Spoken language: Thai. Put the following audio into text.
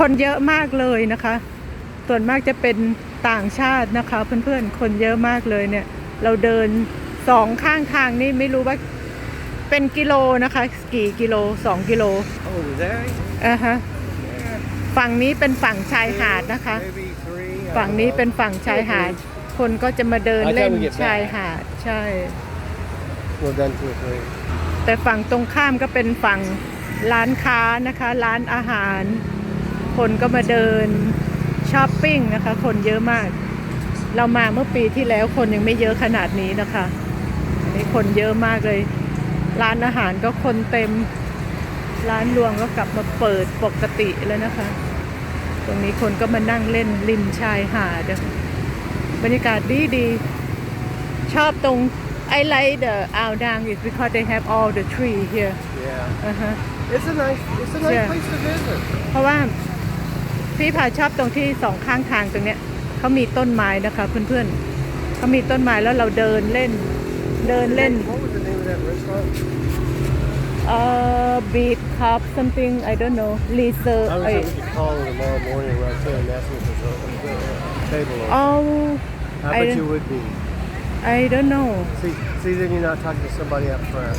คนเยอะมากเลยนะคะ ส่วนมากจะเป็นต่างชาตินะคะ เพื่อนๆ คนเยอะมากเลยเนี่ย เราเดินสองข้างทางนี่ไม่รู้ว่าเป็นกิโลนะคะ กี่กิโลสองกิโล Oh, there? อะฮะ Yeah. ฝั่งนี้เป็นฝั่งชายหาดนะคะ Maybe three. I ฝั่ง don't นี้ know. เป็นฝั่งชายหาด คนก็จะมาเดิน By the time เล่น we get back ชายหาดใช่ Well, done two or three. แต่ฝั่งตรงข้ามก็เป็นฝั่งร้านค้านะคะ ร้านอาหาร คนก็มาเดินช้อปปิ้งนะคะ คนเยอะมาก เรามาเมื่อปีที่แล้วคนยังไม่เยอะขนาดนี้นะคะอันนี้คนเยอะมากเลย ร้านอาหารก็คนเต็ม ร้านรวงก็กลับมาเปิดปกติแล้วนะคะ ตรงนี้คนก็มานั่งเล่นริมชายหาดนะคะบรรยากาศดีดีๆชอบตรง I like the Ao Dang is because they have all the tree here Yeah. อ่าฮะ It's a nice, it's a nice Yeah. place to visit. เพราะว่า พี่พาชอบตรงที่สองข้างทางตรงเนี้ยเขามีต้นไม้นะคะเพื่อนๆเขามีต้นไม้แล้วเราเดินเล่น เดินเล่น What was the name of that restaurant? เอ่อ beat cup something I don't know Lisa I was ไอ we could call them tomorrow morning right there and ask them for some table. open. oh I I bet don't- you would be. I don't know See, see, then you're not talking to somebody up front.